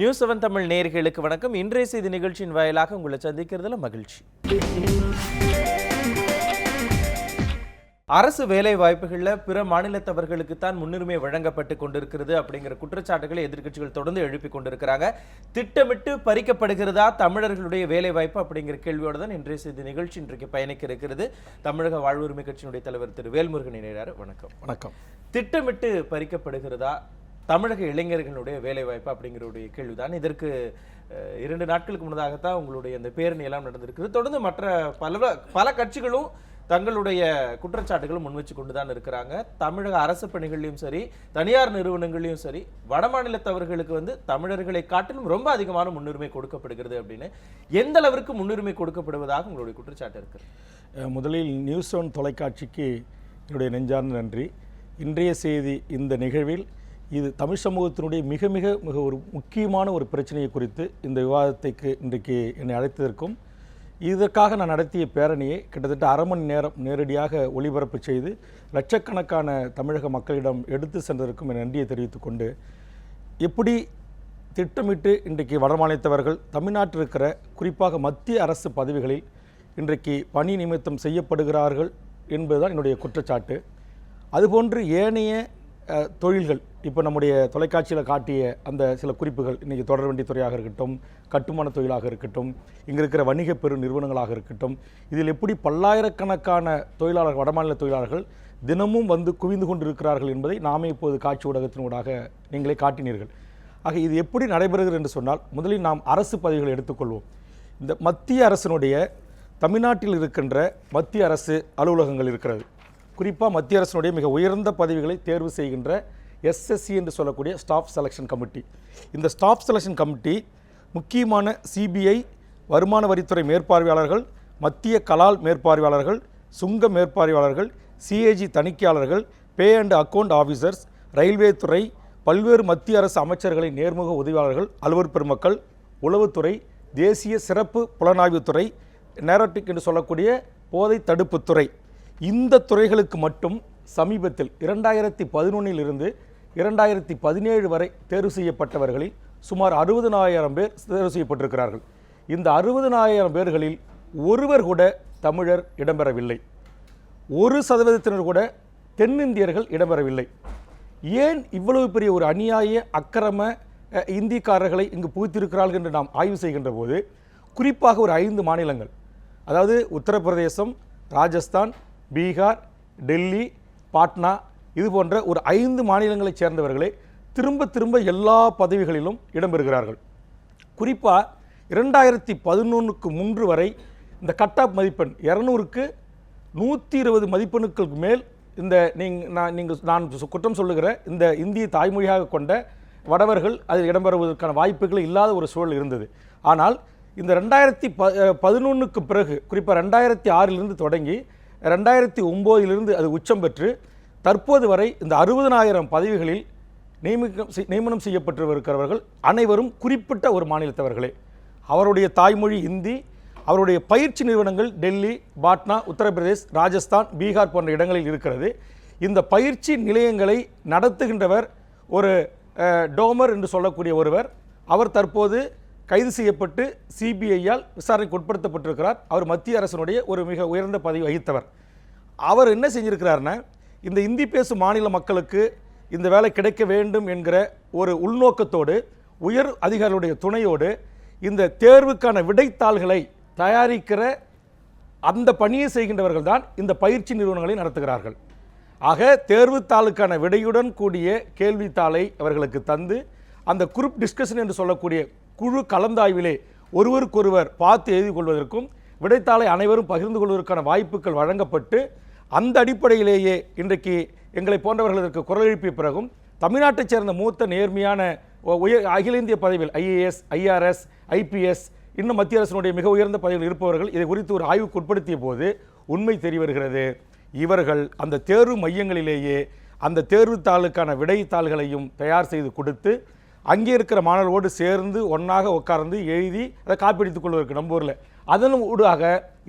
News seven Tamil நேயர்களுக்கு வணக்கம். இன்றைய செய்தி நிகழ்ச்சியின் வாயிலாக உங்களை சந்திக்கிறதுல மகிழ்ச்சி. அரசு வேலை வாய்ப்புகளில் பிற மாநிலத்தவர்களுக்கு தான் முன்னுரிமை வழங்கப்பட்டு கொண்டிருக்கிறது அப்படிங்கிற குற்றச்சாட்டுகளை எதிர்க்கட்சிகள் தொடர்ந்து எழுப்பி கொண்டிருக்கிறாங்க. திட்டமிட்டு பறிக்கப்படுகிறதா தமிழர்களுடைய வேலை வாய்ப்பு அப்படிங்கிற கேள்வியோடு தான் இன்றைய செய்தி நிகழ்ச்சி இன்றைக்கு பயணிக்க இருக்கிறது. தமிழக வாழ்வுரிமை கட்சியினுடைய தலைவர் திரு வேல்முருகன் இணையார் வணக்கம். வணக்கம். திட்டமிட்டு பறிக்கப்படுகிறதா தமிழக இளைஞர்களுடைய வேலைவாய்ப்பு அப்படிங்கிறடைய கேள்விதான். இதற்கு இரண்டு நாட்களுக்கு முன்னதாகத்தான் உங்களுடைய இந்த பேரணி எல்லாம் நடந்திருக்கிறது தொடர்ந்து மற்ற பல பல கட்சிகளும் தங்களுடைய குற்றச்சாட்டுகளும் முன் வச்சு கொண்டு தான் இருக்கிறாங்க. தமிழக அரசு பணிகள்லையும் சரி தனியார் நிறுவனங்களையும் சரி வடமாநிலத்தவர்களுக்கு வந்து தமிழர்களை காட்டிலும் ரொம்ப அதிகமான முன்னுரிமை கொடுக்கப்படுகிறது அப்படின்னு. எந்த அளவிற்கு முன்னுரிமை கொடுக்கப்படுவதாக உங்களுடைய குற்றச்சாட்டு இருக்கு முதலில் நியூஸ் ஒன் தொலைக்காட்சிக்கு என்னுடைய நெஞ்சார்ந்த நன்றி. இன்றைய செய்தி இந்த நிகழ்வில் இது தமிழ் சமூகத்தினுடைய மிக மிக மிக ஒரு முக்கியமான ஒரு பிரச்சனையை குறித்து இந்த விவாதத்துக்கு இன்றைக்கு என்னை அழைத்ததற்கும் இதற்காக நான் நடத்திய பேரணியை கிட்டத்தட்ட அரை மணி நேரம் நேரடியாக ஒளிபரப்பு செய்து லட்சக்கணக்கான தமிழக மக்களிடம் எடுத்து சென்றதற்கும் என் நன்றியை தெரிவித்துக் கொண்டு எப்படி திட்டமிட்டு இன்றைக்கு வடமாநிலத்தவர்கள் தமிழ்நாட்டில் இருக்கிற குறிப்பாக மத்திய அரசு பதவிகளில் இன்றைக்கு பணி நிமித்தம் செய்யப்படுகிறார்கள் என்பதுதான் என்னுடைய குற்றச்சாட்டு. அதுபோன்று ஏனைய தொழில்கள் இப்போ நம்முடைய தொலைக்காட்சியில் காட்டிய அந்த சில குறிப்புகள் இன்றைக்கி தொடர் வண்டி துறையாக இருக்கட்டும் கட்டுமான தொழிலாக இருக்கட்டும் இங்கே இருக்கிற வணிக பெரு நிறுவனங்களாக இருக்கட்டும் இதில் எப்படி பல்லாயிரக்கணக்கான தொழிலாளர்கள் வடமாநில தொழிலாளர்கள் தினமும் வந்து குவிந்து கொண்டு இருக்கிறார்கள் என்பதை நாமே இப்போது காட்சி ஊடகத்தினூடாக நீங்களே காட்டினீர்கள். ஆக இது எப்படி நடைபெறுகிறது என்று சொன்னால் முதலில் நாம் அரசு பதவிகளை எடுத்துக்கொள்வோம். இந்த மத்திய அரசினுடைய தமிழ்நாட்டில் இருக்கின்ற மத்திய அரசு அலுவலகங்கள் இருக்கிறது. குறிப்பாக மத்திய அரசினுடைய மிக உயர்ந்த பதவிகளை தேர்வு செய்கின்ற எஸ்எஸ்சி என்று சொல்லக்கூடிய ஸ்டாஃப் செலெக்ஷன் கமிட்டி இந்த ஸ்டாஃப் செலெக்ஷன் கமிட்டி முக்கியமான சிபிஐ வருமான வரித்துறை மேற்பார்வையாளர்கள் மத்திய கலால் மேற்பார்வையாளர்கள் சுங்க மேற்பார்வையாளர்கள் CAG தணிக்கையாளர்கள் pay and account officers railway துறை பல்வேறு மத்திய அரசு அமைச்சர்களின் நேர்முக உதவியாளர்கள் அலுவலர் பெருமக்கள் உளவுத்துறை தேசிய சிறப்பு புலனாய்வுத்துறை நேரோட்டிக் என்று சொல்லக்கூடிய போதை தடுப்புத்துறை இந்த துறைகளுக்கு மட்டும் சமீபத்தில் இரண்டாயிரத்தி பதினொன்னில் இருந்து இரண்டாயிரத்தி பதினேழு வரை தேர்வு செய்யப்பட்டவர்களில் சுமார் அறுபதனாயிரம் பேர் தேர்வு செய்யப்பட்டிருக்கிறார்கள். இந்த அறுபதனாயிரம் பேர்களில் ஒருவர் கூட தமிழர் இடம்பெறவில்லை. ஒரு சதவீதத்தினர் கூட தென்னிந்தியர்கள் இடம்பெறவில்லை. ஏன் இவ்வளவு பெரிய ஒரு அநியாய அக்கிரம இந்திக்காரர்களை இங்கு புகுத்திருக்கிறார்கள் என்று நாம் ஆய்வு செய்கின்ற போது குறிப்பாக ஒரு ஐந்து மாநிலங்கள் அதாவது உத்தரப்பிரதேசம் ராஜஸ்தான் பீகார் டெல்லி பாட்னா இது போன்ற ஒரு ஐந்து மாநிலங்களைச் சேர்ந்தவர்களே திரும்ப திரும்ப எல்லா பதவிகளிலும் இடம்பெறுகிறார்கள். குறிப்பாக இரண்டாயிரத்தி பதினொன்றுக்கு முன்று வரை இந்த கட் ஆஃப் மதிப்பெண் இரநூறுக்கு நூற்றி இருபது மதிப்பெண்ணுக்கு மேல் இந்த நீங்கள் நான் நீங்கள் நான் குற்றம் சொல்லுகிற இந்த இந்திய தாய்மொழியாக கொண்ட வடவர்கள் அதில் இடம்பெறுவதற்கான வாய்ப்புகள் இல்லாத ஒரு சூழல் இருந்தது. ஆனால் இந்த ரெண்டாயிரத்தி ப பதினொன்றுக்கு பிறகு குறிப்பாக ரெண்டாயிரத்தி ஆறிலிருந்து தொடங்கி ரெண்டாயிரத்தி ஒம்போதிலிருந்து அது உச்சம் பெற்று தற்போது வரை இந்த அறுபதனாயிரம் பதவிகளில் நியமிக்கம் செய்- நியமனம் செய்யப்பட்டிருக்கிறவர்கள் அனைவரும் குறிப்பிட்ட ஒரு மாநிலத்தவர்களே. அவருடைய தாய்மொழி இந்தி அவருடைய பயிற்சி நிறுவனங்கள் டெல்லி பாட்னா உத்தரப்பிரதேஷ் ராஜஸ்தான் பீகார் போன்ற இடங்களில் இருக்கிறது. இந்த பயிற்சி நிலையங்களை நடத்துகின்றவர் ஒரு டோமர் என்று சொல்லக்கூடிய ஒருவர். அவர் தற்போது கைது செய்யப்பட்டு சிபிஐயால் விசாரணைக்கு உட்படுத்தப்பட்டிருக்கிறார். அவர் மத்திய அரசினுடைய ஒரு மிக உயர்ந்த பதவி வகித்தவர். அவர் என்ன செஞ்சிருக்கிறாருன்னா இந்த இந்தி பேசும் மாநில மக்களுக்கு இந்த வேலை கிடைக்க வேண்டும் என்கிற ஒரு உள்நோக்கத்தோடு உயர் அதிகாரிகளுடைய துணையோடு இந்த தேர்வுக்கான விடைத்தாள்களை தயாரிக்கிற அந்த பணியை செய்கின்றவர்கள் தான் இந்த பயிற்சி நிறுவனங்களை நடத்துகிறார்கள். ஆக தேர்வுத்தாளுக்கான விடையுடன் கூடிய கேள்வித்தாளை அவர்களுக்கு தந்து அந்த குரூப் டிஸ்கஷன் என்று சொல்லக்கூடிய குழு கலந்தாய்விலே ஒருவருக்கொருவர் பார்த்து எழுதி கொள்வதற்கும் விடைத்தாளை அனைவரும் பகிர்ந்து கொள்வதற்கான வாய்ப்புகள் வழங்கப்பட்டு அந்த அடிப்படையிலேயே இன்றைக்கு எங்களை போன்றவர்கள் இதற்கு குரல் எழுப்பிய பிறகும் தமிழ்நாட்டைச் சேர்ந்த மூத்த நேர்மையான உயர் அகில இந்திய பதவியில் ஐஏஎஸ் ஐஆர்எஸ் ஐபிஎஸ் இன்னும் மத்திய அரசினுடைய மிக உயர்ந்த பதவியில் இருப்பவர்கள் இதை குறித்து ஒரு ஆய்வுக்கு உட்படுத்திய போது உண்மை தெரிய வருகிறது. இவர்கள் அந்த தேர்வு மையங்களிலேயே அந்த தேர்வுத்தாளுக்கான விடைத்தாள்களையும் தயார் செய்து கொடுத்து அங்கே இருக்கிற மாணவர்களோடு சேர்ந்து ஒன்றாக உட்கார்ந்து எழுதி அதை காப்பிடித்துக் கொள்வதற்கு நம்ம ஊரில் அதன் ஊடாக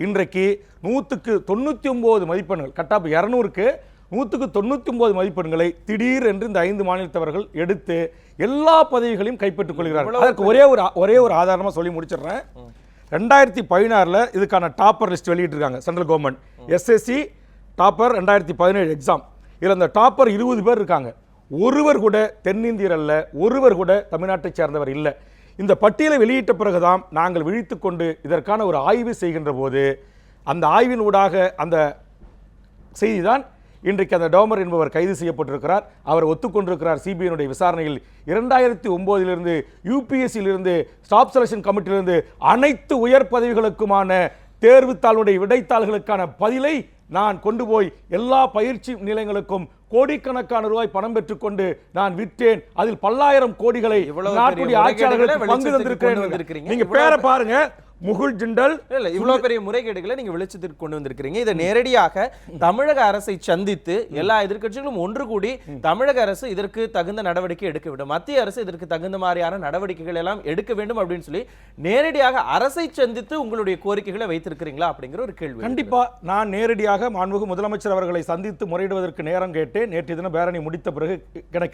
இன்றைக்கு நூற்றுக்கு தொண்ணூற்றி ஒம்பது மதிப்பெண்கள் கட்டாப்பு இரநூறுக்கு நூற்றுக்கு தொண்ணூற்றி ஒன்பது மதிப்பெண்களை திடீர் என்று இந்த ஐந்து மாநிலத்தவர்கள் எடுத்து எல்லா பதவிகளையும் கைப்பற்றிக் கொள்கிறார்கள். அதற்கு ஒரே ஒரு ஒரே ஒரு ஆதாரமா சொல்லி முடிச்சிடுறேன். ரெண்டாயிரத்தி பதினாறில் இதுக்கான டாப்பர் லிஸ்ட் வெளியிட்டிருக்காங்க சென்ட்ரல் கவர்மெண்ட். எஸ்எஸ்சி டாப்பர் ரெண்டாயிரத்தி பதினேழு எக்ஸாம். இதில் அந்த டாப்பர் இருபது பேர் இருக்காங்க. ஒருவர் கூட தென்னிந்தியர் அல்ல ஒருவர் கூட தமிழ்நாட்டைச் சேர்ந்தவர் இல்லை. இந்த பட்டியலை வெளியிட்ட பிறகுதான் நாங்கள் விழித்து கொண்டு இதற்கான ஒரு ஆய்வு செய்கின்ற போது அந்த ஆய்வின் ஊடாக அந்த செய்திதான் இன்றைக்கு அந்த டோமர் என்பவர் கைது செய்யப்பட்டிருக்கிறார். அவர் ஒத்துக்கொண்டிருக்கிறார் சிபிஐனுடைய விசாரணையில். இரண்டாயிரத்தி ஒம்போதிலிருந்து யூபிஎஸ்சியிலிருந்து ஸ்டாப் செலெக்ஷன் கமிட்டியிலிருந்து அனைத்து உயர் பதவிகளுக்குமான தேர்வுத்தாளுடைய விடைத்தாள்களுக்கான பதிலை நான் கொண்டு போய் எல்லா பயிற்சி நிலையங்களுக்கும் கோடிக்கணக்கான ரூபாய் பணம் பெற்றுக்கொண்டு நான் விற்றேன். அதில் பல்லாயிரம் கோடிகளை நாட்டுடைய முறைகேடுகளை ஆட்சியாளர்களுக்கு பங்கு தந்திருக்கிறேன். நீங்க பேரை பாருங்க. முகுல் ஜிண்டல். இல்ல இவ்வளவு பெரிய முறைகேடுகளை நீங்க வெளிச்சத்திற்கு கொண்டு வந்திருக்கிறீங்க. இதை நேரடியாக தமிழக அரசை சந்தித்து எல்லா எதிர்க்கட்சிகளும் ஒன்று கூடி தமிழக அரசு இதற்கு தகுந்த நடவடிக்கை எடுக்க வேண்டும். மத்திய அரசு இதற்கு தகுந்த மாதிரியான நடவடிக்கைகள் எல்லாம் எடுக்க வேண்டும் அப்படின்னு சொல்லி நேரடியாக அரசை சந்தித்து உங்களுடைய கோரிக்கைகளை வைத்திருக்கிறீங்களா அப்படிங்கிற ஒரு கேள்வி. கண்டிப்பா நான் நேரடியாக மாண்புமிகு முதலமைச்சர் அவர்களை சந்தித்து முறையிடுவதற்கு நேரம் கேட்டேன். நேற்று தினம் பேரணி முடித்த பிறகு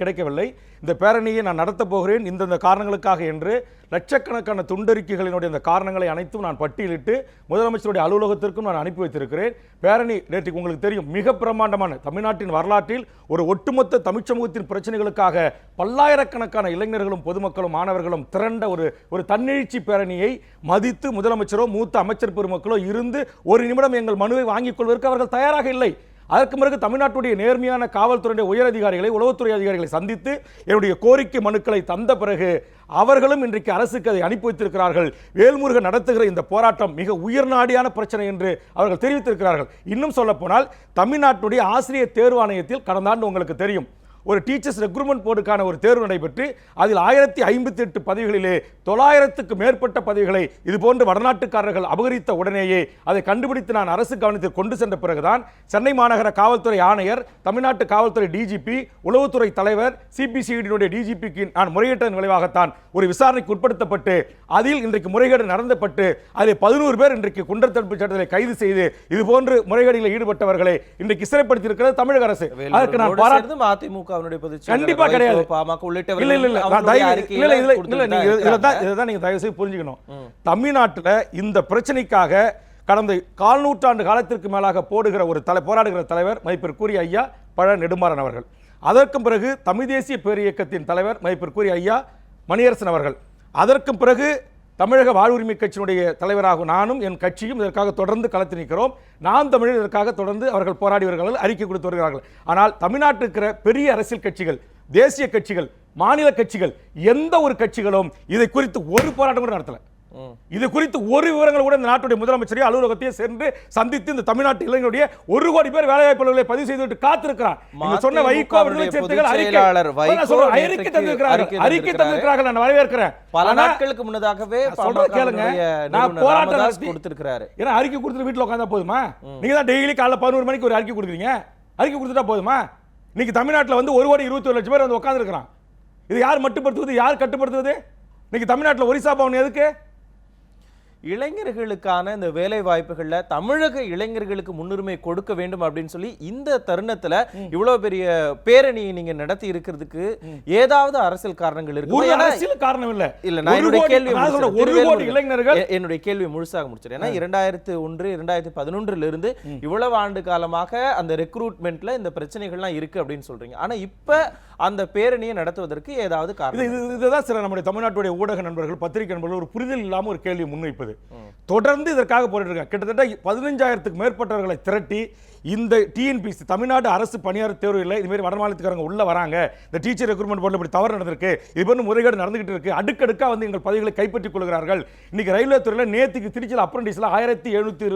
கிடைக்கவில்லை. இந்த பேரணியை நான் நடத்தப் போகிறேன். இந்தந்த காரணங்களுக்காக என்று லட்சக்கணக்கான துண்டறிக்கைகளினுடைய இந்த காரணங்களை அனைத்தும் நான் பட்டியலிட்டு முதலமைச்சருடைய அலுவலகத்திற்கும் நான் அனுப்பி வைத்திருக்கிறேன். பேரணி நேற்றுக்கு உங்களுக்கு தெரியும் மிக பிரம்மாண்டமான தமிழ்நாட்டின் வரலாற்றில் ஒரு ஒட்டுமொத்த தமிழ் சமூகத்தின் பிரச்சனைகளுக்காக பல்லாயிரக்கணக்கான இளைஞர்களும் பொதுமக்களும் மாணவர்களும் திரண்ட ஒரு ஒரு தன்னெழுச்சி பேரணியை மதித்து முதலமைச்சரோ மூத்த அமைச்சர் பெருமக்களோ இருந்து ஒரு நிமிடம் எங்கள் மனுவை வாங்கிக் கொள்வதற்கு அவர்கள் தயாராக இல்லை. அதற்கு பிறகு தமிழ்நாட்டுடைய நேர்மையான காவல்துறையுடைய உயர் அதிகாரிகளை உளவுத்துறை அதிகாரிகளை சந்தித்து என்னுடைய கோரிக்கை மனுக்களை தந்த பிறகு அவர்களும் இன்றைக்கு அரசுக்கு அதை அனுப்பி வைத்திருக்கிறார்கள். வேல்முருகன் நடத்துகிற இந்த போராட்டம் மிக உயர்நாடியான பிரச்சனை என்று அவர்கள் தெரிவித்திருக்கிறார்கள். இன்னும் சொல்லப்போனால் தமிழ்நாட்டுடைய ஆசிரியர் தேர்வாணையத்தில் கடந்த ஆண்டு உங்களுக்கு தெரியும். ஒரு டீச்சர்ஸ் ரெக்ரூட்மெண்ட் போர்டுக்கான ஒரு தேர்வு நடைபெற்று அதில் ஆயிரத்தி ஐம்பத்தி எட்டு பதவிகளிலே தொள்ளாயிரத்துக்கு மேற்பட்ட பதவிகளை இது போன்ற வடநாட்டுக்காரர்கள் அபகரித்த உடனேயே அதை கண்டுபிடித்து நான் அரசு கவனத்தில் கொண்டு சென்ற பிறகுதான் சென்னை மாநகர காவல்துறை ஆணையர் தமிழ்நாட்டு காவல்துறை டிஜிபி உளவுத்துறை தலைவர் சிபிசிஐடியினுடைய டிஜிபிக்கு நான் முறையிட்டதன் விளைவாகத்தான் ஒரு விசாரணைக்கு உட்படுத்தப்பட்டு அதில் இன்றைக்கு முறைகேடு நடந்தப்பட்டு அதில் பதினோரு பேர் இன்றைக்கு குண்டர் தடுப்பு சட்டத்தில் கைது செய்து இது போன்று முறைகேடுகளில் ஈடுபட்டவர்களை இன்றைக்கு சிறைப்படுத்தியிருக்கிறது தமிழக அரசு. அதற்கு நான் பாராட்டு சேர்ந்து பொதுச் கண்டிப்பா கிடையாது. பாமக இல்ல இல்ல இல்ல. இல்ல இல்ல நீங்க நீங்க தயவு செய்து புரிஞ்சுக்கணும். தமிழ்நாட்டுல இந்த பிரச்சனைக்காக கடந்த கால் நூற்றாண்டு காலத்திற்கு மேலாக போடுகிற ஒரு தலை போராடுகிற தலைவர் மதிப்பிற்குரிய ஐயா பழ நெடுமாறன் அவர்கள். அதற்கும் பிறகு தமிழ் தேசிய பேரியக்கத்தின் தலைவர் மதிப்பிற்குரிய ஐயா மணியரசன் அவர்கள். அதற்கும் பிறகு தமிழக வாழ்வுரிமை கட்சியினுடைய தலைவராகும் நானும் என் கட்சியும் இதற்காக தொடர்ந்து களத்தில் நிற்கிறோம். நாம் தமிழர் இதற்காக தொடர்ந்து அவர்கள் போராடி வருகிறார்கள் அறிக்கை கொடுத்து வருகிறார்கள். ஆனால் தமிழ்நாட்டில் இருக்கிற பெரிய அரசியல் கட்சிகள் தேசிய கட்சிகள் மாநில கட்சிகள் எந்த ஒரு கட்சிகளும் இதை குறித்து ஒரு போராட்டம் கூட நடத்தலை. இது குறித்து ஒரு விவரங்கள் கூட இந்த நாட்டுடைய முதலமைச்சரையும் அலுவலகத்தையும் சென்று சந்தித்து இந்த தமிழ்நாட்டு இளைஞருடைய ஒரு கோடி பேர் வேலைவாய்ப்புகளை பதிவு செய்துவிட்டு காத்திருக்கிறார். நீங்க சொன்ன வைகோ விடுதலை சிறுத்தைகள் அறிக்கை. சொல்றேன், அறிக்கை தந்திருக்கிறார்கள் தந்திருக்கிறாரு. நான் வரவேற்கிறேன். பல நாட்களுக்கு முன்னதாகவே நான் சொல்றத கேளுங்க. நான் போராட்டம் நடத்தி- கொடுத்திருக்கிறாரு. ஏன்னா அறிக்கை கொடுத்துட்டு வீட்டில் உட்காந்தா போதுமா? நீங்க தான் டெய்லி காலைல பதினோரு மணிக்கு ஒரு அறிக்கை கொடுக்குறீங்க. அறிக்கை கொடுத்துட்டா போதுமா? இன்னைக்கு தமிழ்நாட்டில் வந்து ஒரு கோடி இருபத்தி லட்சம் பேர் வந்து உட்காந்துருக்கிறான் இது யார் மட்டுப்படுத்துவது? யார் கட்டுப்படுத்துவது? இன்னைக்கு தமிழ்நாட்டில் ஒரிசா பவன் எதுக்கு? இளைஞர்களுக்கான இந்த வேலை வாய்ப்புகள்ல தமிழக இளைஞர்களுக்கு முன்னுரிமை கொடுக்க வேண்டும் அப்படின்னு சொல்லி இந்த தருணத்துல இவ்வளவு பெரிய பேரணியை நீங்க நடத்தி இருக்கிறதுக்கு ஏதாவது அரசியல் காரணங்கள் இருக்கு? அரசியல் காரணம் இல்ல. இல்ல நான் என்னுடைய கேள்வி ஒரு கோடி இளைஞர்கள் என்னுடைய கேள்வி முழுசாக முடிச்சிடும் ஏன்னா இரண்டாயிரத்து ஒன்று இரண்டாயிரத்தி பதினொன்றுல இருந்து இவ்வளவு ஆண்டு காலமாக அந்த ரெக்ரூட்மெண்ட்ல இந்த பிரச்சனைகள்லாம் இருக்கு அப்படின்னு சொல்றீங்க. ஆனா இப்ப அந்த பேரணியை நடத்துவதற்கு ஏதாவது காரணம் இது இதுதான் சில நம்முடைய தமிழ்நாட்டுடைய ஊடக நண்பர்கள் பத்திரிகை நண்பர்கள் ஒரு புரிதல் இல்லாம ஒரு கேள்வி முன்வைப்பது. தொடர்ந்து இதற்காக போராட்டு இருக்காங்க கிட்டத்தட்ட பதினஞ்சாயிரத்துக்கு மேற்பட்டவர்களை திரட்டி இந்த டிஎன்பிசி தமிழ்நாடு அரசு பணியாளர் தேர்வு இல்லை இதுமாரி வட மாநிலத்துக்காரங்க உள்ள வராங்க. இந்த டீச்சர் ரெக்ரூட்மெண்ட் போர்டில் இப்படி தவறு நடந்திருக்கு. இது பண்ணி முறைகேடு நடந்துகிட்டு இருக்கு. அடுக்கடுக்கா வந்து எங்கள் பதவிகளை கைப்பற்றிக் கொள்கிறார்கள். இன்னைக்கு ரயில்வே துறையில் நேற்றுக்கு திருச்சியில் அப்ரண்டிஸ்ல ஆயிரத்தி எழுநூத்தி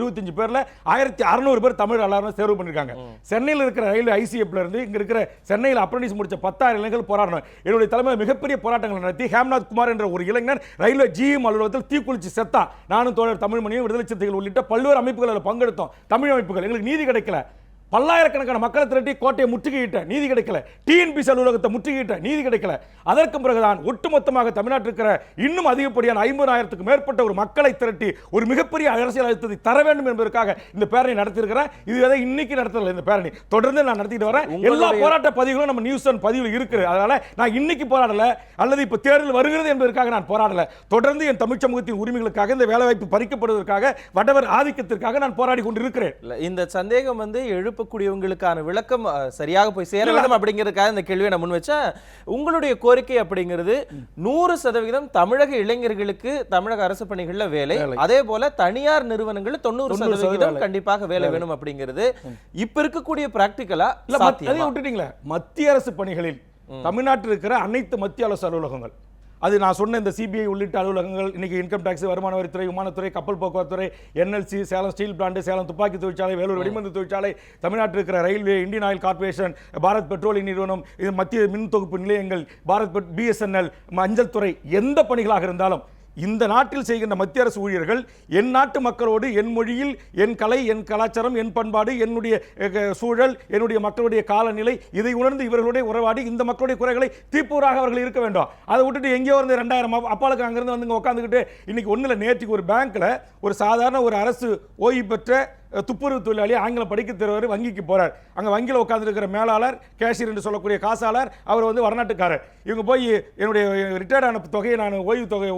இருபத்தஞ்சு பேர்ல ஆயிரத்தி அறநூறு பேர் தமிழ் எல்லாரும் தேர்வு பண்ணிருக்காங்க. சென்னையில் இருக்கிற ரயில்வே ஐசிஎஃப்ல இருந்து இங்க இருக்கிற சென்னையில் அப்ரண்டிஸ் முடிச்ச பத்தாயிரம் இளைஞர்கள் போராடணும். என்னுடைய தலைமையில் மிகப்பெரிய போராட்டங்கள் நடத்தி ஹேம்நாத் குமார் என்ற ஒரு இளைஞர் ரயில்வே ஜிஎம் அலுவலகத்தில் தீக்குளிச்சு செத்தா நானும் தோழர் தமிழ்மணியும் விடுதலை சிறுத்தைகள் உள்ளிட்ட பல்வேறு அமைப்புகள் அதில் பங்கெடுத்தோம். தமிழ் அமைப்புகள் எங்களுக்கு நீதி கிடைக்கல. பல்லாயிரக்கணக்கான மக்களை திரட்டி கோட்டையை முற்றுகையிட்ட நீதி கிடைக்கல. டிஎன்பிசி அலுவலகத்தை முற்றுகையிட்ட நீதி கிடைக்கல. அதற்கு பிறகுதான் ஒட்டுமொத்தமாக தமிழ்நாட்டில் இருக்கிற இன்னும் அதிகப்படியான ஐம்பதாயிரத்துக்கு மேற்பட்ட ஒரு மக்களை திரட்டி ஒரு மிகப்பெரிய அரசியல் அழுத்தத்தை தர வேண்டும் என்பதற்காக இந்த பேரணி நடத்தியிருக்கிறேன். இது எதை இன்னைக்கு நடத்தல இந்த பேரணி? தொடர்ந்து நான் நடத்திட்டு வரேன். எல்லா போராட்ட பதிவுகளும் நம்ம நியூஸ் அண்ட் பதிவில் இருக்கு அதனால நான் இன்னைக்கு போராடல அல்லது இப்ப தேர்தல் வருகிறது என்பதற்காக நான் போராடல. தொடர்ந்து என் தமிழ் சமூகத்தின் உரிமைகளுக்காக இந்த வேலைவாய்ப்பு பறிக்கப்படுவதற்காக வடவர் ஆதிக்கத்திற்காக நான் போராடி கொண்டிருக்கிறேன். இல்ல இந்த சந்தேகம் வந்து எழுப்பக்கூடியவங்களுக்கான விளக்கம் சரியாக போய் சேர வேண்டும் அப்படிங்கிறதுக்காக இந்த கேள்வியை நான் முன் வச்சேன் உங்களுடைய கோரிக்கை அப்படிங்கிறது நூறு சதவிகிதம் தமிழக இளைஞர்களுக்கு தமிழக அரசு பணிகள்ல வேலை. அதே போல தனியார் நிறுவனங்கள் தொண்ணூறு 90% சதவிகிதம் வேலை. கண்டிப்பாக வேலை வேணும் அப்படிங்கிறது. இப்ப இருக்கக்கூடிய பிராக்டிக்கலா விட்டுட்டீங்களே. மத்திய அரசு பணிகளில் தமிழ்நாட்டில் இருக்கிற அனைத்து மத்திய அரசு அலுவலகங்கள். அது நான் சொன்ன இந்த சிபிஐ உள்ளிட்ட அலுவலகங்கள் இன்னைக்கு இன்கம் டாக்ஸ் வருமான வரித்துறை விமானத்துறை கப்பல் போக்குவரத்துறை NLC Salem steel plant Salem துப்பாக்கி தொழிற்சாலை வேலூர் வெடிமருந்து தொழிற்சாலை தமிழ்நாட்டில் இருக்கிற railway Indian oil corporation Bharat பெட்ரோலிய நிறுவனம் இது மத்திய மின் தொகுப்பு நிலையங்கள் பாரத் பிஎஸ்என்எல் அஞ்சல் துறை எந்த பணிகளாக இருந்தாலும் இந்த நாட்டில் செய்கின்ற மத்திய அரசு ஊழியர்கள் என் நாட்டு மக்களோடு என் மொழியில் என் கலை என் கலாச்சாரம் என் பண்பாடு என்னுடைய சூழல் என்னுடைய மக்களுடைய காலநிலை இதை உணர்ந்து இவர்களுடைய உறவாடி இந்த மக்களுடைய குறைகளை தீப்பூராக அவர்கள் இருக்க வேண்டும். அதை விட்டுட்டு எங்கேயோ இருந்து ரெண்டாயிரம் அப்பாளுக்கு அங்கேருந்து வந்து உட்காந்துக்கிட்டு இன்னைக்கு ஒன்றில் நேற்றுக்கு ஒரு பேங்க்கில் ஒரு சாதாரண ஒரு அரசு ஓய்வு பெற்ற துப்புரவு தொழிலாளி ஆங்கிலம் படிக்க தருவார் வங்கிக்கு போறார். அங்கே வங்கியில் உட்காந்துருக்கிற மேலாளர் கேஷியர் என்று சொல்லக்கூடிய காசாளர் அவர் வந்து வடநாட்டுக்காரர் இவங்க போய் என்னுடைய ரிட்டையர்டான தொகையை நான் ஓய்வு தொகை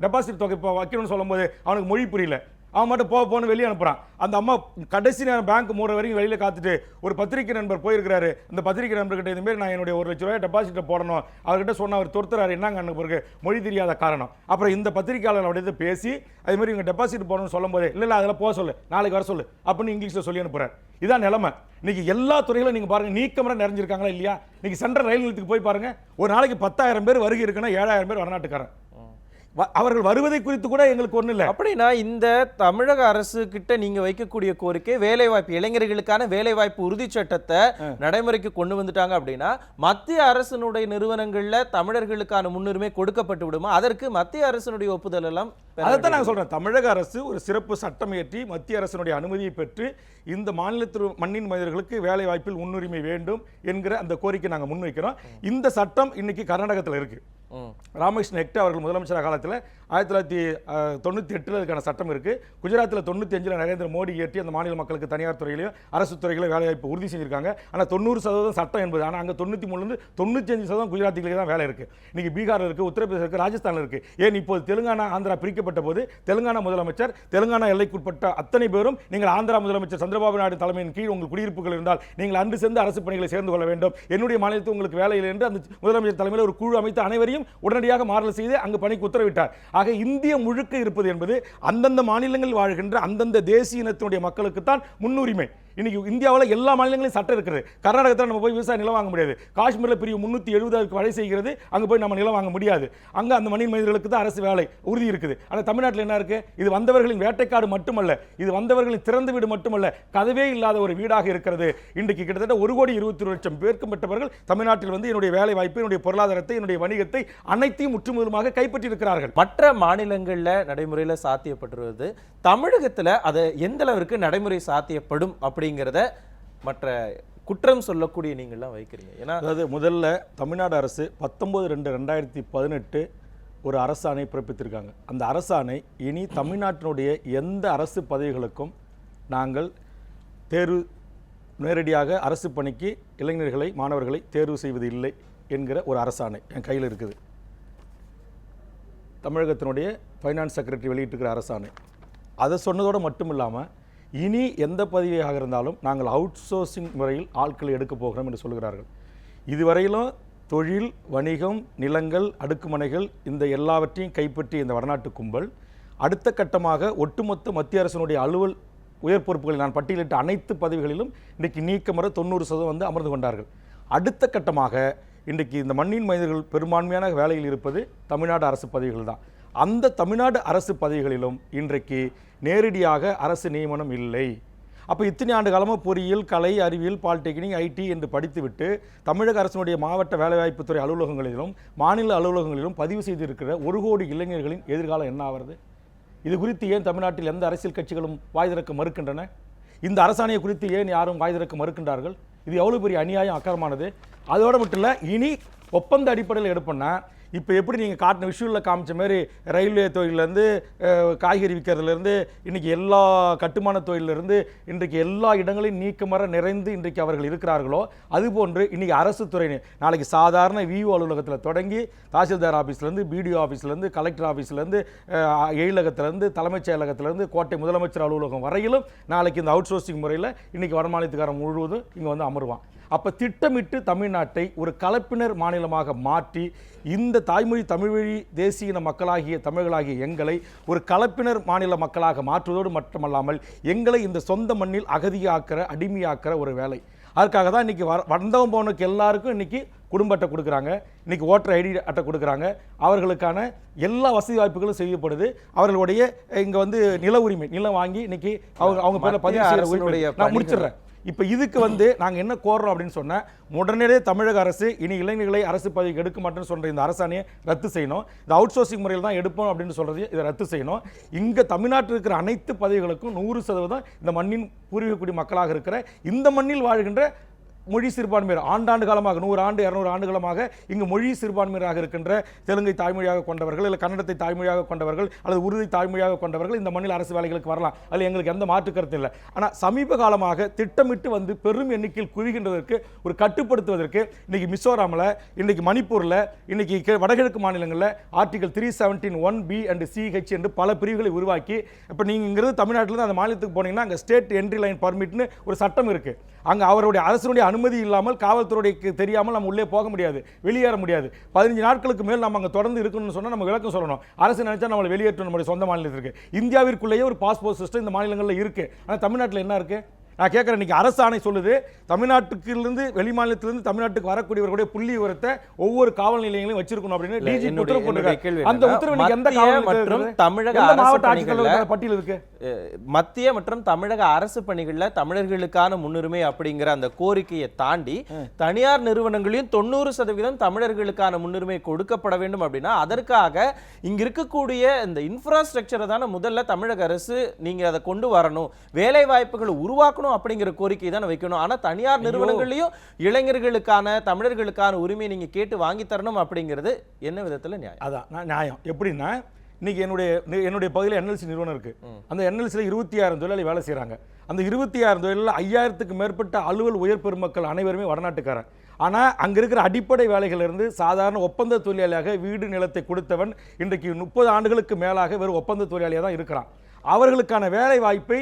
டெபாசிட் தொகை இப்போ வைக்கணும்னு சொல்லும்போது அவனுக்கு மொழி புரியல. அவன் மட்டும் போக போன்னு வெளியே அனுப்புகிறான் அந்த அம்மா கடைசி நேரம் பேங்க் மூடுற வரைக்கும் வெளியில் காத்துட்டு ஒரு பத்திரிக்கை நண்பர் போயிருக்கிறாரு. அந்த பத்திரிக்கை நண்பர்கிட்ட இதுமாரி நான் என்னுடைய ஒரு லட்ச ரூபாய் டெபாசிட்டை போடணும். அவர்கிட்ட சொன்ன அவர் துரத்துறாரு. என்னங்க அண்ணன் மொழி தெரியாத காரணம். அப்புறம் இந்த பத்திரிக்கையாளர் அப்படியே பேசி அதுமாரி இவங்க டெபாசிட் போடணும்னு சொல்லும்போது இல்லை இல்லை அதெல்லாம் போக சொல்லு. நாளைக்கு வர சொல்லு. அப்படின்னு இங்கிலீஷில் சொல்லி அனுப்புறாரு. இதான் நிலைமை. இன்னைக்கு எல்லா துறைகளும் நீங்கள் பாருங்க நீக்கமரம் நிறைஞ்சிருக்காங்களா இல்லையா? இன்னைக்கு சென்ட்ரல் ரயில் நிலையத்துக்கு போய் பாருங்கள் ஒரு நாளைக்கு பத்தாயிரம் பேர் வருகை இருக்குன்னா ஏழாயிரம் பேர் வடநாட்டுக்காரன். அவர்கள் வருவதை குறித்து கூட எங்களுக்கு ஒண்ணு இல்ல. அப்படின்னா இந்த தமிழக அரசு கிட்ட நீங்க வைக்கக்கூடிய கோரிக்கை வேலை வாய்ப்பு இளைஞர்களுக்கான வேலை வாய்ப்பு உறுதி சட்டத்தை நடைமுறைக்கு கொண்டு வந்துட்டாங்க அப்படின்னா மத்திய அரசினுடைய நிறுவனங்கள்ல தமிழர்களுக்கான முன்னுரிமை கொடுக்கப்பட்டு விடுமா? அதற்கு மத்திய அரசினுடைய ஒப்புதல் எல்லாம் அதைத்தான் நான் சொல்றேன் தமிழக அரசு ஒரு சிறப்பு சட்டம் இயற்றி மத்திய அரசினுடைய அனுமதியை பெற்று இந்த மாநிலத்தில் மண்ணின் மனிதர்களுக்கு வேலை வாய்ப்பில் முன்னுரிமை வேண்டும் என்கிற அந்த கோரிக்கை நாங்க முன்வைக்கிறோம். இந்த சட்டம் இன்னைக்கு கர்நாடகத்தில் இருக்கு. ம். ராமகிருஷ்ண ஹெக்டே அவர்கள் முதலமைச்சர் காலத்தில் ஆயிரத்தி தொள்ளாயிரத்தி தொண்ணூற்றி எட்டில் அதுக்கான சட்டம் இருக்குது குஜராத்தில் தொண்ணூற்றி அஞ்சில் நரேந்திர மோடி இயற்றி அந்த மாநில மக்களுக்கு தனியார் துறையிலையும் அரசு துறையிலும் வேலைவாய்ப்பு உறுதி செஞ்சிருக்காங்க ஆனால் தொண்ணூறு சதவீதம் சட்டம் என்பது ஆனால் அங்கே தொண்ணூற்றி மூணுலேருந்து தொண்ணூற்றி அஞ்சு சதவீதம் குஜராத்திகளுக்கு தான் வேலை இருக்குது இன்றைக்கி பீகாரில் இருக்குது உத்தரப்பிரதேசம் இருக்குது ராஜஸ்தானில் இருக்குது ஏன் இப்போது தெலுங்கானா ஆந்திரா பிரிக்கப்பட்ட போது தெலுங்கானா முதலமைச்சர் தெலுங்கானா எல்லைக்குட்பட்ட அத்தனை பேரும் நீங்கள் ஆந்திரா முதலமைச்சர் சந்திரபாபு நாயுடு தலைமையின் கீழ் உங்கள் குடியிருப்புகள் இருந்தால் நீங்கள் அன்று சேர்ந்து அரசு பணிகளை சேர்ந்து கொள்ள வேண்டும். என்னுடைய மாநிலத்தில் உங்களுக்கு வேலையில் என்று அந்த முதலமைச்சர் தலைமையில் ஒரு குழு அமைத்து அனைவரையும் உடனடியாக மாறல் செய்து அங்கு பணிக்கு உத்தரவிட்டார். ஆக இந்திய முழுக்க இருப்பது என்பது அந்தந்த மாநிலங்களில் வாழ்கின்ற அந்தந்த தேசிய இனத்தினுடைய மக்களுக்குத்தான் முன்னுரிமை. இன்னைக்கு இந்தியாவில் எல்லா மாநிலங்களையும் சட்டம் இருக்குது. கர்நாடகத்தில் நம்ம போய் விவசாய நிலம் வாங்க முடியாது. காஷ்மீரில் பிரிவு முந்நூற்றி எழுபதாவுக்கு வழி செய்கிறது. அங்கே போய் நம்ம நிலம் வாங்க முடியாது. அங்கே அந்த மணி மனிதர்களுக்கு தான் அரசு வேலை உறுதி இருக்குது. ஆனால் தமிழ்நாட்டில் என்ன இருக்குது இது வந்தவர்களின் வேட்டைக்காடு மட்டுமல்ல. இது வந்தவர்களின் திறந்த வீடு மட்டுமல்ல. கதவே இல்லாத ஒரு வீடாக இருக்கிறது. இன்றைக்கு கிட்டத்தட்ட ஒரு கோடி இருபத்தி ஒரு லட்சம் பேருக்கும் பெற்றவர்கள் தமிழ்நாட்டில் வந்து என்னுடைய வேலை வாய்ப்பு என்னுடைய பொருளாதாரத்தை என்னுடைய வணிகத்தை அனைத்தையும் முற்றுமுதலுமாக கைப்பற்றி இருக்கிறார்கள் மற்ற மாநிலங்களில் நடைமுறையில் சாத்தியப்பட்டுருவது தமிழகத்தில் அதை எந்த அளவிற்கு நடைமுறை சாத்தியப்படும் அப்படி அப்படிங்கிறத மற்ற குற்றம் சொல்லக்கூடிய நீங்கள்லாம் வைக்கிறீங்க. ஏன்னா அதாவது முதல்ல தமிழ்நாடு அரசு பத்தொம்போது ரெண்டு ரெண்டாயிரத்தி பதினெட்டு ஒரு அரசாணை பிறப்பித்திருக்காங்க. அந்த அரசாணை இனி தமிழ்நாட்டினுடைய எந்த அரசு பதவிகளுக்கும் நாங்கள் தேர்வு நேரடியாக அரசு பணிக்கு இளைஞர்களை மாணவர்களை தேர்வு செய்வது இல்லை என்கிற ஒரு அரசாணை என் கையில் இருக்குது. தமிழகத்தினுடைய ஃபைனான்ஸ் செக்ரட்டரி வெளியிட்டிருக்கிற அரசாணை. அதை சொன்னதோடு மட்டும் இல்லாமல் இனி எந்த பதவியாக இருந்தாலும் நாங்கள் அவுட் சோர்சிங் முறையில் ஆட்களை எடுக்கப் போகிறோம் என்று சொல்கிறார்கள். இதுவரையிலும் தொழில் வணிகம் நிலங்கள் அடுக்குமனைகள் இந்த எல்லாவற்றையும் கைப்பற்றிய இந்த வடநாட்டு கும்பல் அடுத்த கட்டமாக ஒட்டுமொத்த மத்திய அரசினுடைய அலுவல் உயர் பொறுப்புகளில் நான் பட்டியலிட்ட அனைத்து பதவிகளிலும் இன்றைக்கு நீக்கமர தொண்ணூறு சதவீதம் வந்து அமர்ந்து கொண்டார்கள். அடுத்த கட்டமாக இன்றைக்கு இந்த மண்ணின் மனிதர்கள் பெரும்பான்மையான வேலையில் இருப்பது தமிழ்நாடு அரசு பதவிகள் தான். அந்த தமிழ்நாடு அரசு பதவிகளிலும் இன்றைக்கு நேரடியாக அரசு நியமனம் இல்லை. அப்போ இத்தனை ஆண்டு காலமாக பொறியியல் கலை அறிவியல் பாலிடெக்னிக் ஐடி என்று படித்துவிட்டு தமிழக அரசினுடைய மாவட்ட வேலைவாய்ப்புத்துறை அலுவலகங்களிலும் மாநில அலுவலகங்களிலும் பதிவு செய்திருக்கிற ஒரு கோடி இளைஞர்களின் எதிர்காலம் என்ன ஆகிறது? இது குறித்து ஏன் தமிழ்நாட்டில் எந்த அரசியல் கட்சிகளும் வாய் திறக்க மறுக்கின்றன? இந்த அரசாணையை குறித்து ஏன் யாரும் வாய் திறக்க மறுக்கின்றார்கள்? இது எவ்வளோ பெரிய அநியாயம் அக்கறமானது அதோடு மட்டும் இல்லை இனி ஒப்பந்த அடிப்படையில் எடுப்பேன்னா இப்போ எப்படி நீங்கள் காட்டின விஷுவலில் காமிச்ச மாதிரி ரயில்வே தொழிலேருந்து காய்கறி விற்கிறதுலேருந்து இன்றைக்கி எல்லா கட்டுமான தொழிலிருந்து இன்றைக்கு எல்லா இடங்களையும் நீக்கமர நிறைந்து இன்றைக்கு அவர்கள் இருக்கிறார்களோ அதுபோன்று இன்றைக்கி அரசு துறை நாளைக்கு சாதாரண விஓ அலுவலகத்தில் தொடங்கி தாசில்தார் ஆஃபீஸ்லேருந்து பிடிஓ ஆஃபீஸ்லேருந்து கலெக்டர் ஆஃபீஸ்லேருந்து எயிலகத்திலேருந்து தலைமைச் செயலகத்திலேருந்து கோட்டை முதலமைச்சர் அலுவலகம் வரையிலும் நாளைக்கு இந்த அவுட் சோர்சிங் முறையில் இன்றைக்கி வடமாநிலத்துக்காரன் முழுவதும் இங்கே வந்து அமருவான். அப்போ திட்டமிட்டு தமிழ்நாட்டை ஒரு கலப்பினர் மாநிலமாக மாற்றி இந்த தாய்மொழி தமிழ்வழி தேசிய மக்களாகிய தமிழர்களாகிய எங்களை ஒரு கலப்பினர் மாநில மக்களாக மாற்றுவதோடு மட்டுமல்லாமல் எங்களை இந்த சொந்த மண்ணில் அகதியாக்கிற அடிமையாக்கிற ஒரு வேலை. அதுக்காக தான் இன்னைக்கு வர வந்தவன் போனதுக்கு எல்லாருக்கும் இன்னைக்கு குடும்ப அட்டை கொடுக்குறாங்க. இன்னைக்கு ஓட்டர் ஐடி அட்டை கொடுக்குறாங்க. அவர்களுக்கான எல்லா வசதி வாய்ப்புகளும் செய்யப்படுது. அவர்களுடைய இங்கே வந்து நில உரிமை நிலம் வாங்கி இன்னைக்கு அவங்க அவங்க பேரில் பதிவு செய்கிற நான். முடிச்சிடுறேன். இப்போ இதுக்கு வந்து நாங்கள் என்ன கோர்றோம் அப்படின்னு சொன்னால் உடனடியே தமிழக அரசு இனி இளைஞர்களை அரசு பதவிக்கு எடுக்க மாட்டேன்னு சொல்கிற இந்த அரசாணையை ரத்து செய்யணும். இந்த அவுட் சோர்சிங் முறையில் தான் எடுப்போம் அப்படின்னு சொல்கிறது இதை ரத்து செய்யணும். இங்கே தமிழ்நாட்டில் இருக்கிற அனைத்து பதவிகளுக்கும் நூறு சதவீதம் இந்த மண்ணின் பூர்வீக மக்களாக இருக்கிற இந்த மண்ணில் வாழ்கின்ற மொழி சிறுபான்மையினர். ஆண்டாண்டு காலமாக நூறு ஆண்டு இரநூறு ஆண்டு காலமாக இங்கு மொழி சிறுபான்மையினராக இருக்கின்ற தெலுங்கை தாய்மொழியாக கொண்டவர்கள் இல்லை கன்னடத்தை தாய்மொழியாக கொண்டவர்கள் அல்லது உறுதி தாய்மொழியாக கொண்டவர்கள் இந்த மண்ணில் அரசு வேலைகளுக்கு வரலாம். அதில் எங்களுக்கு எந்த மாற்று கருத்தும் இல்லை. ஆனால் சமீப காலமாக திட்டமிட்டு வந்து பெரும் எண்ணிக்கையில் குவிகின்றதற்கு ஒரு கட்டுப்படுத்துவதற்கு இன்றைக்கி மிசோராமில் இன்றைக்கி மணிப்பூரில் இன்றைக்கி கி- வடகிழக்கு மாநிலங்களில் article three seventeen one B and CH என்று பல பிரிவுகளை உருவாக்கி இப்போ நீங்கள் இங்கிருந்து தமிழ்நாட்டிலேருந்து அந்த மாநிலத்துக்கு போனீங்கன்னா அங்கே ஸ்டேட் என்ட்ரி லைன் பர்மிட்னு ஒரு சட்டம் இருக்குது அங்கே அவருடைய அரசனுடைய அனுமதி இல்லாமல் காவல்துறைக்கு தெரியாமல் நம்ம உள்ளே போக முடியாது வெளியேற முடியாது. பதினஞ்சு நாட்களுக்கு மேல் நம்ம அங்கே தொடர்ந்து இருக்கணும்னு சொன்னால் நம்ம விளக்கம் சொல்லணும். அரசு நினைச்சா நம்மளை வெளியேற்றணும் நம்முடைய சொந்த மாநிலத்திற்கு. இந்தியாவிற்குள்ளேயே ஒரு பாஸ்போர்ட் சிஸ்டம் இந்த மாநிலங்களில் இருக்குது ஆனால் தமிழ்நாட்டில் என்ன இருக்குது நான் கேட்குறேன் இன்னைக்கு அரசாணை சொல்லுது தமிழ்நாட்டுக்கிலிருந்து வெளி மாநிலத்திலிருந்து தமிழ்நாட்டுக்கு வரக்கூடியவர்களுடைய புள்ளி விவரத்தை ஒவ்வொரு காவல் நிலையங்களையும் வச்சிருக்கணும் அப்படின்னு டிஜி உத்தரவு போட்டிருக்காரு. அந்த உத்தரவு எந்த காவல் மற்றும் தமிழக அரசு மாவட்ட ஆட்சித்தலைவர் பட்டியல் இருக்கு? மத்திய மற்றும் தமிழக அரசு பணிகள்ல தமிழர்களுக்கான முன்னுரிமை அப்படிங்கிற அந்த கோரிக்கையை தாண்டி தனியார் நிறுவனங்களையும் தொண்ணூறு சதவீதம் தமிழர்களுக்கான முன்னுரிமை கொடுக்கப்பட வேண்டும் அப்படின்னா அதற்காக இங்க இருக்கக்கூடிய இந்த இன்ஃப்ராஸ்ட்ரக்சரை தானே முதல்ல தமிழக அரசு நீங்க அதை கொண்டு வரணும். வேலை வாய்ப்புகளை உருவாக்கணும் அப்படிங்கிற கோரிக்கை தானே வைக்கணும். ஆனா தனியார் நிறுவனங்களையும் இளைஞர்களுக்கான தமிழர்களுக்கான உரிமையை நீங்க கேட்டு வாங்கி தரணும் அப்படிங்கிறது என்ன விதத்துல நியாயம்? அதான் நான் நியாயம். எப்படின்னா இன்னைக்கு என்னுடைய என்னுடைய பகுதியில் என்எல்சி நிறுவனம் இருக்கு. அந்த என்எல்சியில் இருபத்தி ஆயிரம் தொழிலாளி வேலை செய்கிறாங்க அந்த இருபத்தி ஆயிரம் தொழிலில் ஐயாயிரத்துக்கு மேற்பட்ட அலுவல் உயர் பெருமக்கள் அனைவருமே வடநாட்டுக்காரன் ஆனால் அங்கே இருக்கிற அடிப்படை வேலைகள் இருந்து சாதாரண ஒப்பந்த தொழிலாளியாக வீடு நிலத்தை கொடுத்தவன் இன்றைக்கு முப்பது ஆண்டுகளுக்கு மேலாக வெறும் ஒப்பந்த தொழிலாளியாக தான் இருக்கிறான். அவர்களுக்கான வேலை வாய்ப்பை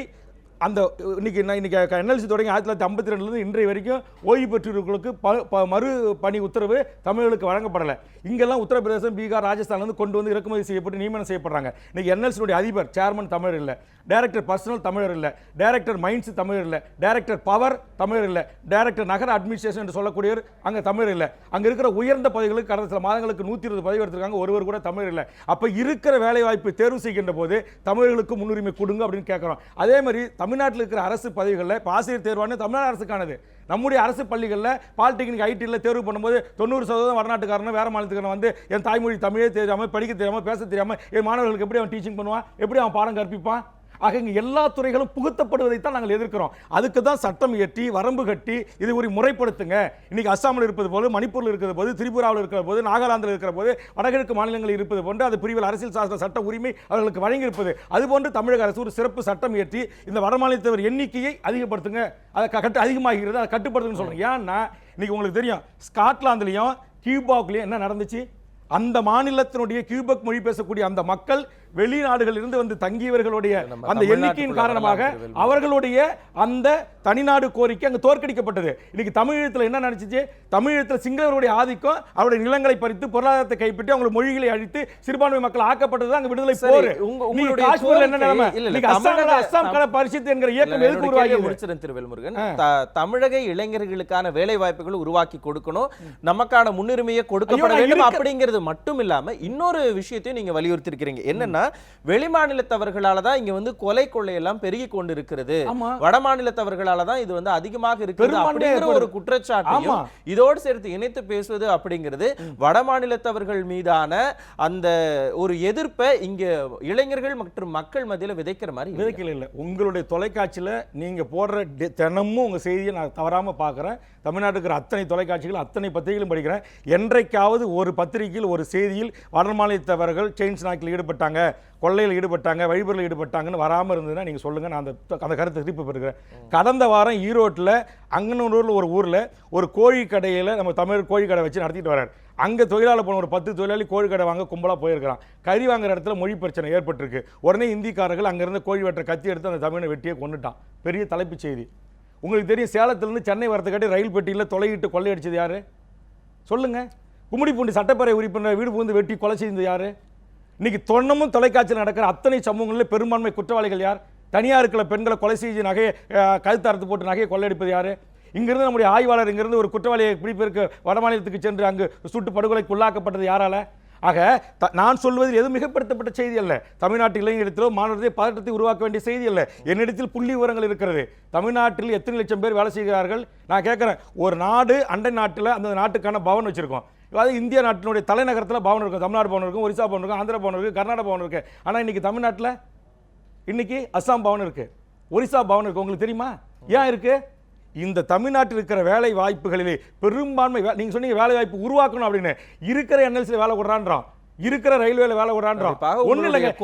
அந்த இன்னைக்கு நான் இன்னைக்கு என்எல்சி தொடங்கி ஆயிரத்தி தொள்ளாயிரத்தி ஐம்பத்தி ரெண்டுலேருந்து இன்றைய வரைக்கும் ஓய்வு பெற்றவர்களுக்கு ப ப- மறு பணி உத்தரவு தமிழர்களுக்கு வழங்கப்படலை. இங்கெல்லாம் உத்தரப்பிரதேசம் பீகார் ராஜஸ்தான்லேருந்து கொண்டு வந்து இறக்குமதி செய்யப்பட்டு நியமனம் செய்யப்படுறாங்க. இன்னைக்கு என்எல்சியுடைய அதிபர் சேர்மன் தமிழர் இல்லை. டைரக்டர் பர்சனல் தமிழர் இல்லை. டைரக்டர் மைண்ட்ஸ் தமிழர் இல்லை. டைரக்டர் பவர் தமிழர் இல்லை. டைரக்டர் நகர அட்மினிஸ்ட்ரேஷன் என்று சொல்லக்கூடியவர் அங்கே தமிழர் இல்லை. அங்கே இருக்கிற உயர்ந்த பதவிகளுக்கு கடந்த சில மாதங்களுக்கு நூற்றி இருபது பதவி எடுத்திருக்காங்க. ஒருவர் கூட தமிழர் இல்லை. அப்போ இருக்கிற வேலைவாய்ப்பு தேர்வு செய்கின்ற போது தமிழர்களுக்கு முன்னுரிமை கொடுங்க அப்படின்னு கேட்குறோம். அதே மாதிரி தமிழ்நாட்டில் இருக்கிற அரசு பதவிகளில் இப்போ ஆசிரியர் தேர்வானது தமிழ்நாடு அரசுக்கானது. நம்முடைய அரசு பள்ளிகளில் பாலிடெக்னிக் ஐடியில் தேர்வு பண்ணும்போது தொண்ணூறு சதவீதம் வடநாட்டுக்காரன் வேறு மாநிலத்துக்காரன் வந்து என் தாய்மொழி தமிழே தெரியாமல் படிக்க தெரியாமல் பேச தெரியாமல் என் மாணவர்களுக்கு எப்படி அவன் டீச்சிங் பண்ணுவான்? எப்படி அவன் பாடம் கற்பிப்பான்? ஆக இங்கே எல்லா துறைகளும் புகுத்தப்படுவதைத்தான் நாங்கள் எதிர்க்கிறோம். அதுக்கு தான் சட்டம் இயற்றி வரம்பு கட்டி இது ஒரு முறைப்படுத்துங்க. இன்னைக்கு அஸ்ஸாமில் இருப்பது போது மணிப்பூரில் இருக்கிற போது திரிபுராவில் இருக்கிற போது நாகாலாந்தில் இருக்கிற போது வடகிழக்கு மாநிலங்களில் இருப்பது போன்று அது பிரிவில் அரசியல் சாசன சட்ட உரிமை அவர்களுக்கு வழங்கியிருப்பது. அதுபோன்று தமிழக அரசு ஒரு சிறப்பு சட்டம் இயற்றி இந்த வடமாநிலத்தவர் எண்ணிக்கையை அதிகப்படுத்துங்க. அதை கட்டு அதிகமாகிறது அதை கட்டுப்படுத்துன்னு சொல்கிறேன் ஏன்னா இன்னைக்கு உங்களுக்கு தெரியும் ஸ்காட்லாந்துலேயும் கியூபாக்லையும் என்ன நடந்துச்சு? அந்த மாநிலத்தினுடைய கியூபக் மொழி பேசக்கூடிய அந்த மக்கள் வெளிநாடுகளில் இருந்து வந்து தங்கியவர்களுடைய அந்த எண்ணிக்கையின் காரணமாக. அவர்களுடைய அந்த தனிநாடு கோரிக்கை அங்கு தோற்கடிக்கப்பட்டது. இன்னைக்கு தமிழகத்தில் என்ன நடந்துச்சு? தமிழகத்தில் சிங்களவருடைய ஆதிக்கம் அவருடைய நிலங்களை பறித்து பொருளாதாரத்தை கைப்பற்றி அவங்க மொழிகளை அழித்து சிறுபான்மை மக்கள் ஆக்கப்பட்டது அங்க விடுதலை போர். உங்களுடைய காஷ்மீர்ல என்ன நிலைமை அஸ்ஸாம் கல பரிசுத்து என்கிற இயக்கம் எதுக்கு என்னுடைய கேள்வியை உருவாகியது? முடிச்சிடுறேன் திரு வேல்முருகன். த- தமிழக இளைஞர்களுக்கான வேலை வாய்ப்புகளை உருவாக்கி கொடுக்கணும். நமக்கான முன்னுரிமையை கொடுக்கப்பட வேண்டும் அப்படிங்கிறது மட்டும் இல்லாம இன்னொரு விஷயத்தையும் நீங்க வலியுறுத்தி இருக்கிறீங்க என்னன்னா வெளிமாநிலத்தவர்களால தான் இங்க வந்து கொலை கொள்ளையெல்லாம் பெருகி கொண்டு இருக்கிறது வட மாநிலத்தவர்களால தான் இது வந்து அதிகமாக இருக்கிறது அப்படிங்கிற ஒரு. குற்றச்சாட்டையும். இதோடு சேர்த்து இணைத்து பேசுவது அப்படிங்கிறது வட மாநிலத்தவர்கள் மீதான அந்த ஒரு எதிர்ப்பை இங்க இளைஞர்கள் மற்றும் மக்கள் மத்தியில விதைக்கிற மாதிரி. விதைக்கல இல்லை. உங்களுடைய தொலைக்காட்சியில் நீங்கள் போடுற தினமும் உங்கள் செய்தியை நான் தவறாமல் பார்க்குறேன் தமிழ்நாட்டுக்கு இருக்கிற அத்தனை தொலைக்காட்சிகள் அத்தனை பத்திரிகைகளும் படிக்கிறேன். என்றைக்காவது ஒரு பத்திரிகையில் ஒரு செய்தியில் வட மாநிலத்தவர்கள் செயின் ஸ்நாக்கில் ஈடுபட்டாங்க. கொள்ளையில் ஈடுபட்டாங்க வழிபறில் ஈடுபட்டாங்கன்னு வராமல் இருந்ததுன்னா நீங்கள் சொல்லுங்கள் நான் அந்த அந்த கருத்தை திருப்பி பெறுகிறேன். கடந்த வாரம் ஈரோட்டில் அங்கனூரில் ஒரு ஊரில் ஒரு கோழி கடையில் நம்ம தமிழ் கோழி கடை வச்சு நடத்திட்டு வரார். அங்கே தொழிலாளர் போன ஒரு பத்து தொழிலாளி கோழி கடை வாங்க கும்பலாக போயிருக்கிறான். கறி வாங்குற இடத்துல மொழி பிரச்சனை ஏற்பட்டிருக்கு. உடனே இந்திக்காரர்கள் அங்கேருந்து கோழி வெட்டுற கத்தி எடுத்து அந்த தமிழனை வெட்டியே கொண்டுட்டான் பெரிய தலைப்புச் செய்தி. உங்களுக்கு தெரியும் சேலத்துலேருந்து சென்னை வரதுக்காட்டி ரயில் பெட்டியில் தொலையிட்டு கொள்ளையடிச்சது யார்? சொல்லுங்க. கும்மிடிப்பூண்டி சட்டப்பேரவை உறுப்பினர் வீடு புகுந்து வெட்டி கொலை செய்தது யார்? இன்னைக்கு தொன்னமும் தொலைக்காட்சியில் நடக்கிற அத்தனை சமூகங்களில் பெரும்பான்மை குற்றவாளிகள் யார்? தனியாருக்குள்ள பெண்களை கொலை செய்து நகையை கழுத்தரத்து கழுத்து அறுத்து போட்டு நகையை கொள்ளையடிப்பது யாரு? இங்கிருந்து நம்முடைய ஆய்வாளர் இங்கிருந்து ஒரு குற்றவாளியை பிடிப்பதற்கு வடமாநிலத்துக்கு சென்று அங்கு சுட்டு படுகொலைக்கு உள்ளாக்கப்பட்டது யாரால? ஆக த- நான் சொல்வதில் எது மிகப்படுத்தப்பட்ட செய்தி அல்ல. தமிழ்நாட்டு இளைஞரிடத்திலோ மாணவர்களை பதற்றத்தை உருவாக்க வேண்டிய செய்தி அல்ல. என்னிடத்தில் புள்ளி விவரங்கள் இருக்கிறது. தமிழ்நாட்டில் எத்தனை லட்சம் பேர் வேலை செய்கிறார்கள்? நான் கேட்குறேன் ஒரு நாடு அண்டை நாட்டில் அந்த நாட்டுக்கான பவன் வச்சுருக்கோம். அதாவது இந்திய நாட்டினுடைய தலைநகரத்தில் பவன் இருக்கும். தமிழ்நாடு பவன் இருக்கும் ஒரிசா பவன் இருக்கும் ஆந்திரா பவன் இருக்குது கர்நாடகா பவன் இருக்குது ஆனால் இன்னைக்கு தமிழ்நாட்டில் இன்னைக்கு அஸ்ஸாம் பவன் இருக்குது ஒரிசா பவன் இருக்குது உங்களுக்கு தெரியுமா? ஏன் இருக்குது இந்த தமிழ்நாட்டில் இருக்கிற வேலை வாய்ப்புகளிலே பெரும்பான்மை வே- நீங்க சொன்னீங்க வேலை வாய்ப்பு உருவாக்கணும் அப்படின்னு. இருக்கிற என்எல்சியில் வேலை விடுறான்றான். இருக்கிற ரயில்வேல வேலை விடுறான்றான். ஒண்ணு இல்லைங்க.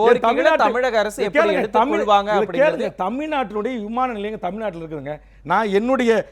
தமிழக அரசு எப்படி கேளுங்க, எடுத்துக் தமிழ் கொள்வாங்க இது அப்படிங்கிறது கேளுங்க, தமிழ்நாட்டினுடைய விமான நிலையங்கள் தமிழ்நாட்டில் இருக்குதுங்க. நான் என்னுடைய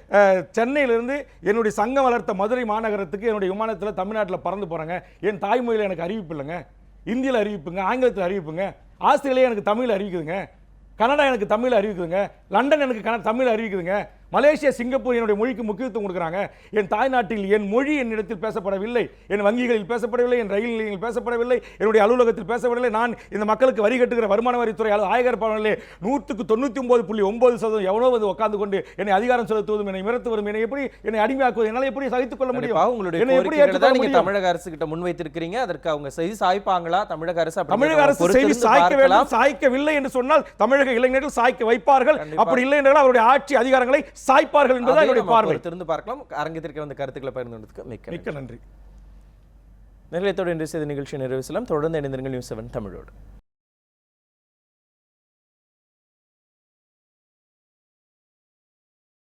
சென்னையிலிருந்து என்னுடைய சங்கம் வளர்த்த மதுரை மாநகரத்துக்கு என்னுடைய விமானத்தில் தமிழ்நாட்டில் பறந்து போகிறேங்க என் தாய்மொழியில் எனக்கு அறிவிப்பு இல்லைங்க. இந்தியில் அறிவிப்புங்க ஆங்கிலத்தில் அறிவிப்புங்க. ஆஸ்திரேலியா எனக்கு தமிழ் அறிவிக்குதுங்க. கனடா எனக்கு தமிழ் அறிவிக்குதுங்க. லண்டன் எனக்கு கன தமிழ் அறிவிக்குதுங்க. மலேசியா சிங்கப்பூர் என்னுடைய மொழிக்கு முக்கியத்துவம் கொடுக்குறாங்க. என் தாய்நாட்டில் என் மொழி என்னிடத்தில் பேசப்படவில்லை. என் வங்கிகளில் பேசப்படவில்லை. என் ரயில் நிலையங்களில் பேசப்படவில்லை. என்னுடைய அலுவலகத்தில் பேசப்படவில்லை. நான் இந்த மக்களுக்கு வரி கட்டுகிற வருமான வரித்துறை அல்லது ஆயகர் பவனிலே நூற்றுக்கு தொண்ணூற்றி ஒன்பது புள்ளி ஒன்பது சதவீதம் எவனோ வந்து உட்கார்ந்து கொண்டு என்னை அதிகாரம் செலுத்துவதும் என்னை மிரட்டுவதும் என்னை எப்படி என்னை அடிமையாக்குவது என்னால் எப்படி சகித்துக் கொள்ள முடியும்? உங்களுடைய என்னை எப்படி நீங்க தமிழக அரசு கிட்ட முன்வைத்திருக்கிறீங்க. அதற்கு அவங்க செய்தி சாய்ப்பாங்களா? தமிழக அரசு தமிழக அரசு செய்தி சாய்க்க. வேண்டும் சாய்க்கவில்லை என்று சொன்னால் தமிழக இளைஞர்கள் சாய்க்க வைப்பார்கள். அப்படி இல்லை என்றால் அவருடைய ஆட்சி அதிகாரங்களை சாய்ப்பார்கள் என்பதுதான் அதையும் என்னுடைய பார்வை. பொறுத்திருந்து பார்க்கலாம். அரங்கத்திற்கு வந்து கருத்துக்களை பகிர்ந்ததுக்கு மிக்க. மிக்க நன்றி. நிலையத்தோடு இன்றைய செய்தி நிகழ்ச்சி நிறைவு செல்லம் தொடர்ந்து இணைந்திருங்கள் நியூஸ் செவன் தமிழோடு.